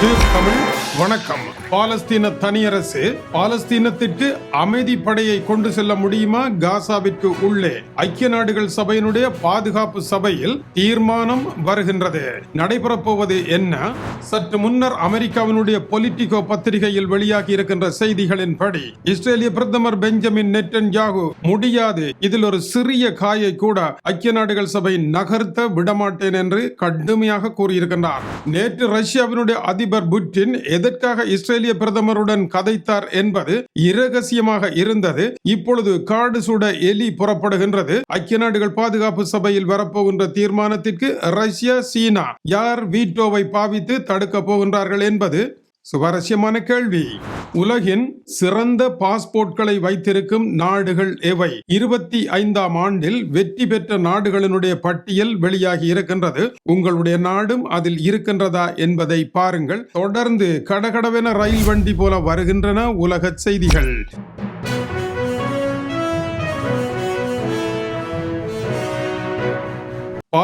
How many? வணக்கம். பாலஸ்தீன தனியரசு பாலஸ்தீனத்திற்கு அமைதி படையை கொண்டு செல்ல முடியுமா? காசாவிற்கு உள்ளே ஐக்கிய நாடுகள் சபையினுடைய பாதுகாப்பு சபையில் தீர்மானம் வருகின்றது. நடைபெறப்போவது என்ன? சற்று முன்னர் அமெரிக்காவினுடைய பொலிட்டிகோ பத்திரிகையில் வெளியாகி இருக்கின்ற செய்திகளின்படி இஸ்ரேலிய பிரதமர் பெஞ்சமின் நெட்டன் யாகு முடியாது. இதில் ஒரு சிறிய காயை கூட ஐக்கிய நாடுகள் சபை நகர்த்த விடமாட்டேன் என்று கடுமையாக கூறியிருக்கின்றார். நேற்று ரஷ்யாவினுடைய அதிபர் புட்டின் எதற்காக இஸ்ரேலிய பிரதமருடன் கதைத்தார் என்பது இரகசியமாக இருந்தது. இப்பொழுது காடு சுட எலி புறப்படுகின்றது. ஐக்கிய நாடுகள் பாதுகாப்பு சபையில் வரப்போகின்ற தீர்மானத்திற்கு ரஷ்யா சீனா யார் வீட்டோவை பாவித்து தடுக்க போகின்றார்கள் என்பது சுவாரஸ்யமான கேள்வி. உலகின் சிறந்த பாஸ்போர்ட்களை வைத்திருக்கும் நாடுகள் எவை? இருபத்தி ஐந்தாம் ஆண்டில் வெற்றி பெற்ற நாடுகளினுடைய பட்டியல் வெளியாகி இருக்கின்றது. உங்களுடைய நாடும் அதில் இருக்கின்றதா என்பதை பாருங்கள். தொடர்ந்து கடகடவென ரயில் வண்டி போல வருகின்றன உலக செய்திகள்.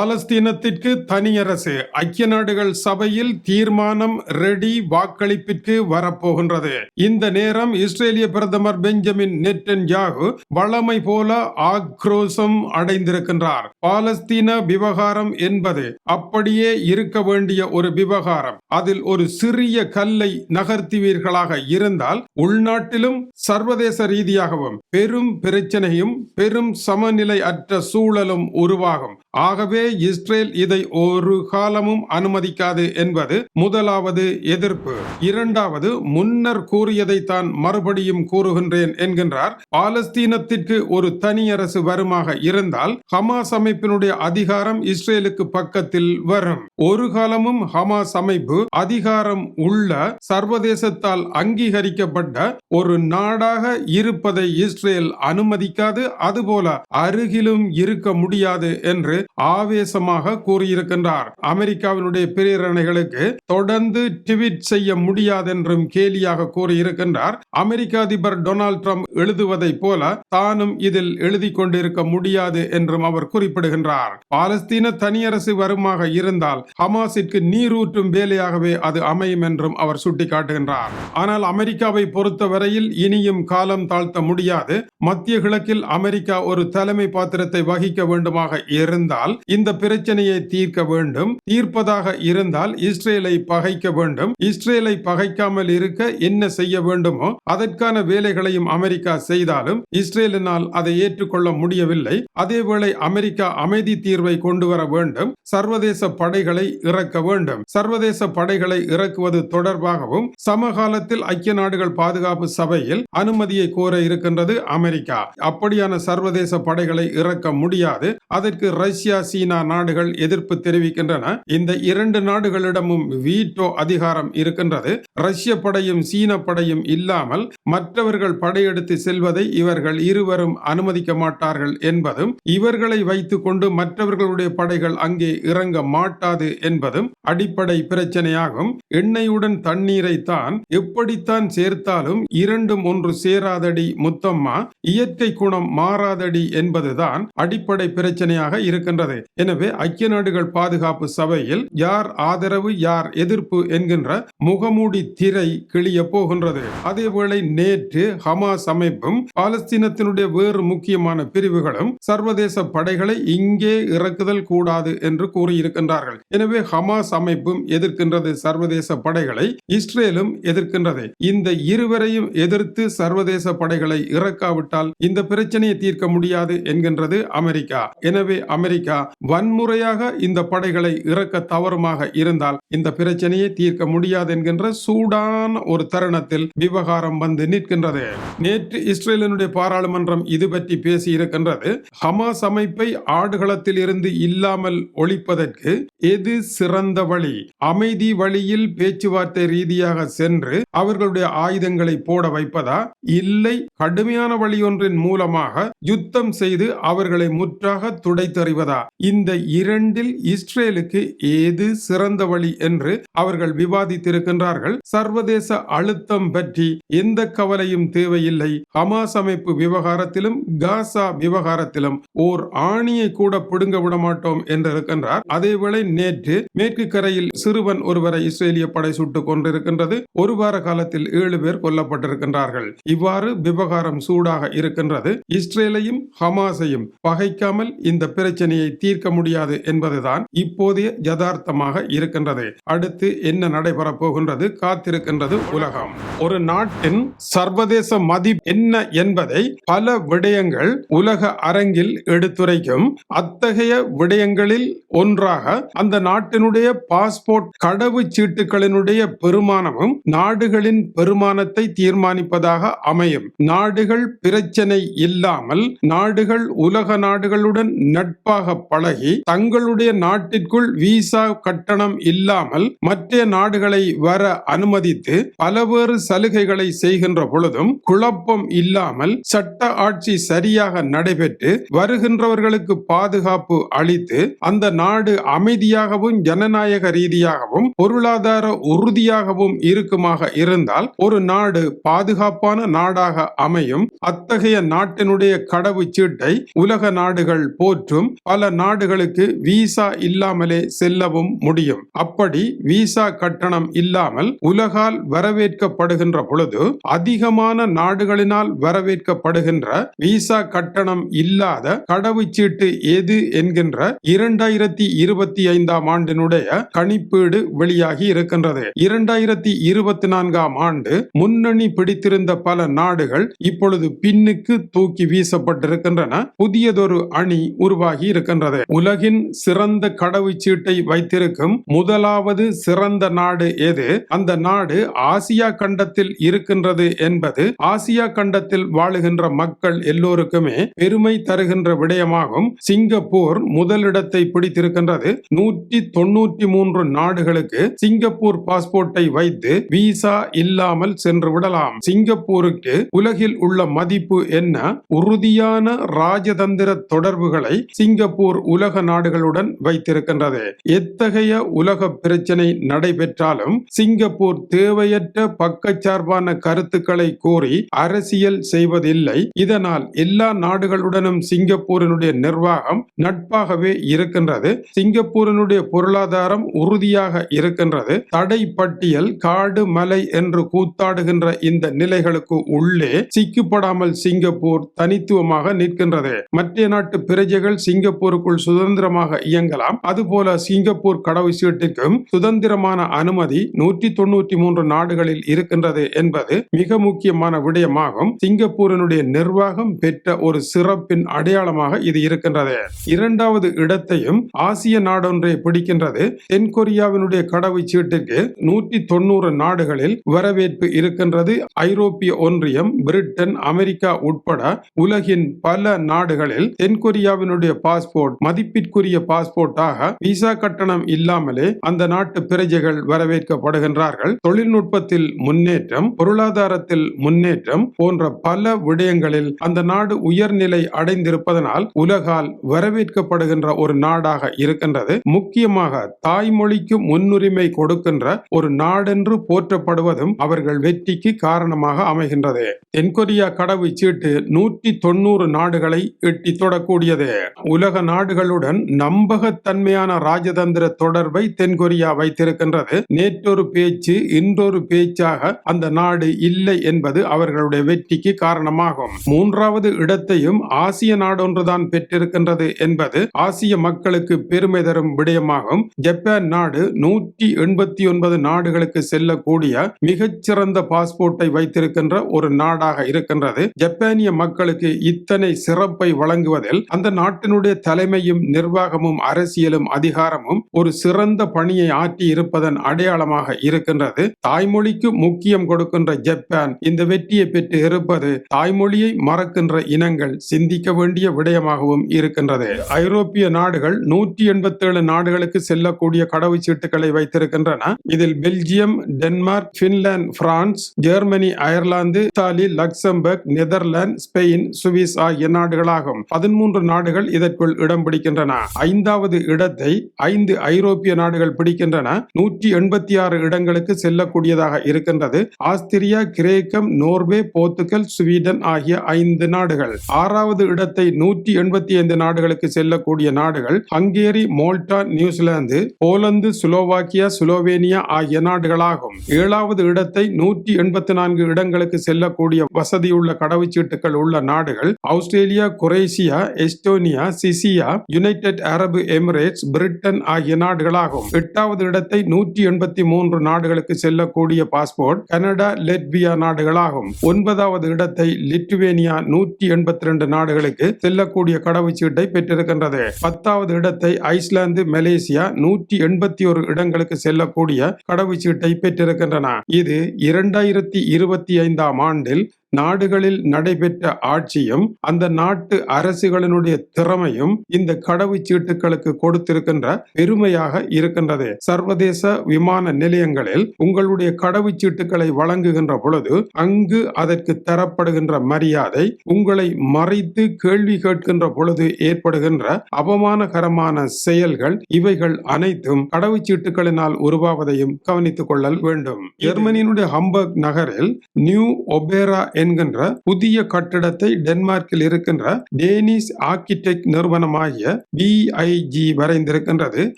பாலஸ்தீனத்திற்கு தனியரசு ஐக்கிய நாடுகள் சபையில் தீர்மானம் ரெடி வாக்களிப்பிற்கு வரப்போகின்றது. இந்த நேரம் இஸ்ரேலிய பிரதமர் பெஞ்சமின் நெட்டன் யாகு வளமை போல ஆக்ரோஷம் அடைந்திருக்கின்றார். பாலஸ்தீன விவகாரம் என்பது அப்படியே இருக்க வேண்டிய ஒரு விவகாரம். அதில் ஒரு சிறிய கல்லை நகர்த்துவீர்களாக இருந்தால் உள்நாட்டிலும் சர்வதேச ரீதியாகவும் பெரும் பிரச்சனையும் பெரும் சமநிலை அற்ற சூழலும் உருவாகும். ஆகவே இஸ்ரேல் இதை ஒரு காலமும் அனுமதிக்காது என்பது முதலாவது எதிர்ப்பு. இரண்டாவது முன்னர் கூறியதை தான் மறுபடியும் கூறுகின்றேன் என்கின்றார். பாலஸ்தீனத்திற்கு ஒரு தனி அரசு வருமாக இருந்தால் ஹமாஸ் அமைப்பினுடைய அதிகாரம் இஸ்ரேலுக்கு பக்கத்தில் வரும். ஒரு காலமும் ஹமாஸ் அமைப்பு அதிகாரம் உள்ள சர்வதேசத்தால் அங்கீகரிக்கப்பட்ட ஒரு நாடாக இருப்பதை இஸ்ரேல் அனுமதிக்காது. அதுபோல அருகிலும் இருக்க முடியாது என்று ஆவேசமாக கூறியிருக்கின்றார். அமெரிக்காவினுடைய பிரேரணைகளுக்கு தொடர்ந்து ட்வீட் செய்ய முடியாது என்றும் கேலியாக கூறியிருக்கின்றார். அமெரிக்க அதிபர் டொனால்ட் ட்ரம்ப் எழுதுவதை போல தானும் இதில் எழுதி கொண்டிருக்க முடியாது என்றும் அவர் குறிப்பிடுகின்றார். பாலஸ்தீன தனியரசு வருமாக இருந்தால் ஹமாஸிற்கு நீரூற்றும் வேலையாகவே அது அமையும் என்றும் அவர் சுட்டிக்காட்டுகின்றார். ஆனால் அமெரிக்காவை பொறுத்தவரையில் இனியும் காலம் தாழ்த்த முடியாது. மத்திய கிழக்கில் அமெரிக்கா ஒரு தலைமை பாத்திரத்தை வகிக்க வேண்டுமாக இருந்தால் இந்த பிரச்சனையை தீர்க்க வேண்டும். தீர்ப்பதாக இருந்தால் இஸ்ரேலை பகைக்க வேண்டும். இஸ்ரேலை பகைக்காமல் இருக்க என்ன செய்ய வேண்டுமோ அதற்கான வேலைகளையும் அமெரிக்கா செய்தாலும் இஸ்ரேலினால் அதை ஏற்றுக்கொள்ள முடியவில்லை. அதேவேளை அமெரிக்கா அமைதி தீர்வை கொண்டு வர வேண்டும். சர்வதேச படைகளை இறக்க வேண்டும். சர்வதேச படைகளை இறக்குவது தொடர்பாகவும் சமகாலத்தில் ஐக்கிய நாடுகள் பாதுகாப்பு சபையில் அனுமதியை கோர இருக்கின்றது அமெரிக்கா. அப்படியான சர்வதேச படைகளை இறக்க முடியாது. அதற்கு ரஷ்யா சீனா நாடுகள் எதிர்ப்பு தெரிவிக்கின்றன. இந்த இரண்டு நாடுகளிடமும் வீட்டோ அதிகாரம் இருக்கின்றது. ரஷ்ய படையும் சீன படையும் இல்லாமல் மற்றவர்கள் படையெடுத்து செல்வதை இவர்கள் இருவரும் அனுமதிக்க மாட்டார்கள் என்பதும் இவர்களை வைத்துக் கொண்டு மற்றவர்களுடைய படைகள் அங்கே இறங்க மாட்டாது என்பதும் அடிப்படை பிரச்சனையாகும். எண்ணெயுடன் தண்ணீரை தான் எப்படித்தான் சேர்த்தாலும் இரண்டும் ஒன்று சேராதடி முத்தம்மா? இயற்கை குணம் மாறாதடி என்பதுதான் அடிப்படை பிரச்சனையாக இருக்கின்றது. எனவே ஐக்கிய நாடுகள் பாதுகாப்பு சபையில் யார் ஆதரவு யார் எதிர்ப்பு என்கின்ற முகமூடி திரை கிளிய போகின்றது. அதேவேளை நேற்று ஹமாஸ் அமைப்பும் பாலஸ்தீனத்தினுடைய வேறு முக்கியமான பிரிவுகளும் சர்வதேச படைகளை இங்கே இறக்குதல் கூடாது என்று கூறியிருக்கின்றார்கள். எனவே ஹமாஸ் அமைப்பும் எதிர்க்கின்றது சர்வதேச படைகளை இஸ்ரேலும் எதிர்க்கின்றது. இந்த இருவரையும் எதிர்த்து சர்வதேச படைகளை இறக்காவிட்டால் இந்த பிரச்சனையை தீர்க்க முடியாது என்கின்றது அமெரிக்கா. எனவே அமெரிக்கா அமெரிக்கா வன்முறையாக இந்த படைகளை இறக்க தவறுமாக இருந்தால் இந்த பிரச்சனையை தீர்க்க முடியாது என்கின்ற சூடான ஒரு தருணத்தில் விவகாரம் வந்து நிற்கின்றது. நேற்று இஸ்ரேலினுடைய பாராளுமன்றம் இது பற்றி பேசி இருக்கின்றது. ஹமாஸ் அமைப்பை ஆடுகளத்தில் இருந்து இல்லாமல் ஒழிப்பதற்கு எது சிறந்த வழி? அமைதி வழியில் பேச்சுவார்த்தை ரீதியாக சென்று அவர்களுடைய ஆயுதங்களை போட வைப்பதா? இல்லை கடுமையான வழி ஒன்றின் மூலமாக யுத்தம் செய்து அவர்களை முற்றாக துடைத்தறிவதா? இருக்கிறதா இந்த இரண்டில் இஸ்ரேலுக்கு ஏது சிறந்த வழி என்று அவர்கள் விவாதித்திருக்கின்றார்கள். சர்வதேச அழுத்தம் பற்றி எந்த கவலையும் தேவையில்லை. ஹமாஸ் அமைப்பு விவகாரத்திலும் காசா விவகாரத்திலும் ஓர் ஆணியை கூட பிடுங்க விட மாட்டோம் என்றிருக்கின்றார் அதேவேளை நேற்று மேற்கு கரையில் சிறுவன் ஒருவரை இஸ்ரேலிய படை சுட்டுக் கொண்டிருக்கின்றது ஒரு வார காலத்தில் ஏழு பேர் கொல்லப்பட்டிருக்கின்றார்கள். இவ்வாறு விவகாரம் சூடாக இருக்கின்றது. இஸ்ரேலையும் ஹமாஸையும் பகைக்காமல் இந்த பிரச்சனையை தீர்க்க முடியாது என்பதுதான் இப்போதைய யதார்த்தமாக இருக்கின்றது. அடுத்து என்ன நடைபெறப் போகின்றது? காத்திருக்கின்றது உலகம். ஒரு நாட்டின் சர்வதேச மதிப்பு என்ன என்பதை பல விடயங்கள் உலக அரங்கில் எடுத்துரைக்கும் அத்தகைய விடயங்களில் ஒன்றாக அந்த நாட்டினுடைய பாஸ்போர்ட் கடவு சீட்டுகளினுடைய பெருமானமும் நாடுகளின் பெருமானத்தை தீர்மானிப்பதாக அமையும். நாடுகள் பிரச்சனை இல்லாமல் நாடுகள் உலக நாடுகளுடன் நட்பாக நன்றாக பழகி தங்களுடைய நாட்டிற்குள் விசா கட்டணம் இல்லாமல் மற்ற நாடுகளை வர அனுமதித்து பலவேறு சலுகைகளை செய்கின்ற பொழுதும் குழப்பம் இல்லாமல் சட்ட ஆட்சி சரியாக நடைபெற்று வருகின்றவர்களுக்கு பாதுகாப்பு அளித்து அந்த நாடு அமைதியாகவும் ஜனநாயக ரீதியாகவும் பொருளாதார உறுதியாகவும் இருக்குமாக இருந்தால் ஒரு நாடு பாதுகாப்பான நாடாக அமையும். அத்தகைய நாட்டினுடைய கடவுச்சீட்டை உலக நாடுகள் போற்றும் பல நாடுகளுக்கு விசா இல்லாமலே செல்லவும் முடியும். அப்படி விசா கட்டணம் இல்லாமல் உலகால் வரவேற்கப்படுகின்ற பொழுது அதிகமான நாடுகளினால் வரவேற்கப்படுகின்ற விசா கட்டணம் இல்லாத கடவுச்சீட்டு எது என்கின்ற இரண்டாயிரத்தி இருபத்தி ஐந்தாம் ஆண்டினுடைய கணிப்பீடு வெளியாகி இருக்கின்றது. இரண்டாயிரத்தி இருபத்தி நான்காம் ஆண்டு முன்னணி பிடித்திருந்த பல நாடுகள் இப்பொழுது பின்னுக்கு தூக்கி வீசப்பட்டிருக்கின்றன. புதியதொரு அணி உருவாகி இருக்கின்றது உலகின் சிறந்த கடவுச்சீட்டை வைத்திருக்கும் முதலாவது சிறந்த நாடு எது? அந்த நாடு ஆசியா கண்டத்தில் இருக்கின்றது என்பது ஆசியா கண்டத்தில் வாழுகின்ற மக்கள் எல்லோருக்குமே பெருமை தருகின்ற விடயமாகும். சிங்கப்பூர் முதலிடத்தை பிடித்திருக்கின்றது. நூற்றி தொன்னூற்றி மூன்று நாடுகளுக்கு சிங்கப்பூர் பாஸ்போர்ட்டை வைத்து விசா இல்லாமல் சென்று விடலாம். சிங்கப்பூருக்கு உலகில் உள்ள மதிப்பு என்ன? உறுதியான ராஜதந்திர தொடர்புகளை சிங்கப்பூர் உலக நாடுகளுடன் வைத்திருக்கின்றது. எத்தகைய உலக பிரச்சனை நடைபெற்றாலும் சிங்கப்பூர் தேவையற்ற பக்கச்சார்பான கருத்துக்களை கூறி அரசியல் செய்வதில்லை. இதனால் எல்லா நாடுகளுடனும் சிங்கப்பூரினுடைய நிர்வாகம் நட்பாகவே இருக்கின்றது. சிங்கப்பூரினுடைய பொருளாதாரம் உறுதியாக இருக்கின்றது. தடை பட்டியல் காடு மலை என்று கூத்தாடுகின்ற இந்த நிலைகளுக்கு உள்ளே சிக்கப்படாமல் சிங்கப்பூர் தனித்துவமாக நிற்கின்றது. மற்ற நாட்டு பிரஜைகள் சிங்கப்பூர் சிங்கப்பூருக்குள் சுதந்திரமாக இயங்கலாம். அதுபோல சிங்கப்பூர் கடவுச்சீட்டுக்கும் சுதந்திரமான அனுமதி நூற்றி தொண்ணூற்றி மூன்று நாடுகளில் இருக்கின்றது என்பது மிக முக்கியமான விடயமாகும். சிங்கப்பூரினுடைய நிர்வாகம் பெற்ற ஒரு சிறப்பின் அடையாளமாக இது இருக்கின்றது. இரண்டாவது இடத்தையும் ஆசிய நாடொன்றை பிடிக்கின்றது. தென்கொரியாவினுடைய கடவுச்சீட்டுக்கு நூற்றி தொண்ணூறு நாடுகளில் வரவேற்பு இருக்கின்றது. ஐரோப்பிய ஒன்றியம் பிரிட்டன் அமெரிக்கா உட்பட உலகின் பல நாடுகளில் தென்கொரியாவினுடைய பாஸ்போர்ட் மதிப்பிற்குரிய பாஸ்போர்ட்டாக விசா கட்டணம் இல்லாமலே அந்த நாட்டு பிரஜைகள் வரவேற்கப்படுகின்றார்கள். தொழில்நுட்பத்தில் முன்னேற்றம் பொருளாதாரத்தில் முன்னேற்றம் போன்ற பல விடயங்களில் அந்த நாடு உயர்நிலை அடைந்திருப்பதனால் உலகால் வரவேற்கப்படுகின்ற ஒரு நாடாக இருக்கின்றது. முக்கியமாக தாய்மொழிக்கு முன்னுரிமை கொடுக்கின்ற ஒரு நாடென்று போற்றப்படுவதும் அவர்கள் வெற்றிக்கு காரணமாக அமைகின்றது. தென்கொரியா கடவுச்சீட்டு நூற்றி தொண்ணூறு நாடுகளை எட்டி தொடக்கூடியது. உலக நாடுகளுடன் நம்பகத்தன்மையான ராஜதந்திர தொடர்பை தென்கொரியா வைத்திருக்கின்றது. நேற்றொரு பேச்சு இன்றொரு பேச்சாக அந்த நாடு இல்லை என்பது அவர்களுடைய வெற்றிக்கு காரணமாகும். மூன்றாவது இடத்தையும் ஆசிய நாடொன்றுதான் பெற்றிருக்கின்றது என்பது ஆசிய மக்களுக்கு பெருமை தரும் விடயமாகும். ஜப்பான் நாடு நூற்றி எண்பத்தி ஒன்பது நாடுகளுக்கு செல்லக்கூடிய மிகச்சிறந்த பாஸ்போர்ட்டை வைத்திருக்கின்ற ஒரு நாடாக இருக்கின்றது. ஜப்பானிய மக்களுக்கு இத்தனை சிறப்பை வழங்குவதில் அந்த நாட்டினுடைய தலைமையும் நிர்வாகமும் அரசியலும் அதிகாரமும் ஒரு சிறந்த பணியை ஆற்றி இருப்பதன் அடையாளமாக இருக்கின்றது. தாய்மொழிக்கு முக்கியம் கொடுக்கின்ற ஜப்பான் இந்த வெற்றியை பெற்று இருப்பது தாய்மொழியை மறக்கின்ற இனங்கள் சிந்திக்க வேண்டிய விடயமாகவும் இருக்கின்றது. ஐரோப்பிய நாடுகள் நூற்றி எண்பத்தி ஏழு நாடுகளுக்கு செல்லக்கூடிய கடவுச்சீட்டுகளை வைத்திருக்கின்றன. இதில் Belgium Denmark Finland France Germany Ireland Italy Luxembourg Netherlands Spain Swiss ஆகிய நாடுகளாகும். பதிமூன்று நாடுகள் இதற்குள் நாடுகள் இடம் பிடிக்கின்றன. ஐந்தாவது இடத்தை ஐந்து ஐரோப்பிய நாடுகள் பிடிக்கின்றன. நூற்றி எண்பத்தி ஆறு இடங்களுக்கு செல்லக்கூடியதாக இருக்கின்றது. ஆஸ்திரியா கிரேக்கம் நோர்வே போர்த்துகல் ஸ்வீடன் ஆகிய ஐந்து நாடுகள். ஆறாவது இடத்தை நூற்றி எண்பத்தி ஐந்து நாடுகளுக்கு செல்லக்கூடிய நாடுகள் Hungary Malta New Zealand Poland Slovakia Slovenia ஆகிய நாடுகளாகும். ஏழாவது இடத்தை நூற்றி எண்பத்தி நான்கு இடங்களுக்கு செல்லக்கூடிய வசதியுள்ள கடவுச்சீட்டுகள் உள்ள நாடுகள் Australia Croatia Estonia Czechia United Arab Emirates Britain ஆகிய நாடுகளாகும். எட்டாவது இடத்தை நூற்றி எண்பத்தி மூன்று நாடுகளுக்கு செல்லக்கூடிய பாஸ்போர்ட் கனடா லெட்வியா நாடுகளாகும். ஒன்பதாவது இடத்தை லிட்டுவேனியா நூற்றி எண்பத்தி ரெண்டு நாடுகளுக்கு செல்லக்கூடிய கடவுச்சீட்டை பெற்றிருக்கின்றது. பத்தாவது இடத்தை ஐஸ்லாந்து மலேசியா நூற்றி எண்பத்தி ஒரு இடங்களுக்கு செல்லக்கூடிய கடவுச்சீட்டை பெற்றிருக்கின்றன. இது இரண்டாயிரத்தி இருபத்தி ஐந்தாம் ஆண்டில் நாடுகளில் நடைபெற்ற ஆட்சியும் அந்த நாட்டு அரசுகளினுடைய திறமையும் இந்த கடவுச்சீட்டுகளுக்கு கொடுத்திருக்கின்ற பெருமையாக இருக்கின்றது. சர்வதேச விமான நிலையங்களில் உங்களுடைய கடவுச்சீட்டுகளை வழங்குகின்ற பொழுது அங்கு அதற்கு தரப்படுகின்ற மரியாதை உங்களை மறைத்து கேள்வி கேட்கின்ற பொழுது ஏற்படுகின்ற அவமானகரமான செயல்கள் இவைகள் அனைத்தும் கடவுச்சீட்டுகளினால் உருவாவதையும் கவனித்துக் கொள்ளல் வேண்டும். ஜெர்மனியினுடைய ஹம்பர்க் நகரில் நியூ ஒபேரா என்கின்ற புதிய கட்டிடத்தை டென்மார்க்கில் இருக்கின்ற டேனிஷ் ஆர்கிடெக்ட் நிறுவனமாகிய பிஐஜி வரைந்திருக்கின்றது.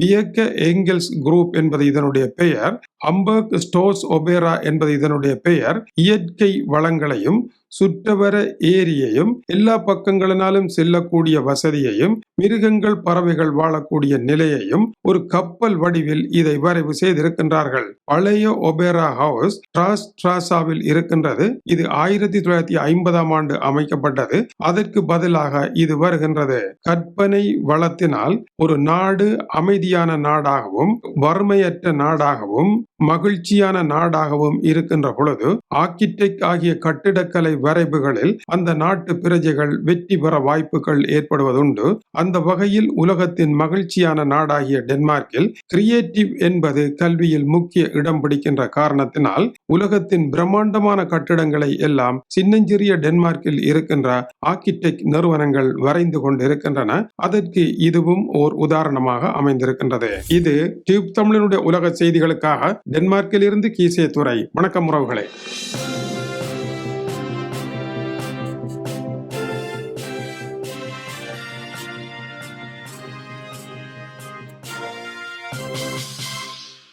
வியக்க எங்கெல்ஸ் குரூப் என்பது இதனுடைய பெயர். அம்பர்க் ஸ்டோர்ஸ் ஒபேரா என்பது இதனுடைய பெயர். இயற்கை வளங்களையும் சுற்றவர ஏரியையும் எல்லா பக்கங்களினாலும் செல்லக்கூடிய வசதியையும் மிருகங்கள் பறவைகள் வாழக்கூடிய நிலையையும் ஒரு கப்பல் வடிவில் இதை வரைவு செய்திருக்கின்றார்கள். பழைய ஒபேரா ஹவுஸ் டிராஸ் டிராசாவில் இருக்கின்றது. இது ஆயிரத்தி தொள்ளாயிரத்தி ஐம்பதாம் ஆண்டு அமைக்கப்பட்டது. அதற்கு பதிலாக இது வருகின்றது. கற்பனை வளத்தினால் ஒரு நாடு அமைதியான நாடாகவும் வறுமையற்ற நாடாகவும் மகிழ்ச்சியான நாடாகவும் இருக்கின்ற பொழுது ஆர்கிடெக்ட் ஆகிய கட்டிடக்கலை வரைவுகளில் அந்த நாட்டு பிரஜைகள் வெற்றி பெற வாய்ப்புகள் ஏற்படுவதுண்டு. அந்த வகையில் உலகத்தின் மகிழ்ச்சியான நாடாகிய டென்மார்க்கில் கிரியேட்டிவ் என்பது கல்வியில் முக்கிய இடம் பிடிக்கின்ற காரணத்தினால் உலகத்தின் பிரம்மாண்டமான கட்டிடங்களை எல்லாம் சின்னஞ்சிறிய டென்மார்க்கில் இருக்கின்ற ஆர்கிடெக்ட் நிறுவனங்கள் வரைந்து கொண்டிருக்கின்றன. அதற்கு இதுவும் ஓர் உதாரணமாக அமைந்திருக்கின்றது. இது டியூப் தமிழனுடைய உலக செய்திகளுக்காக டென்மார்க்கில் இருந்து கீசே துறை வணக்கம் உறவுகளே.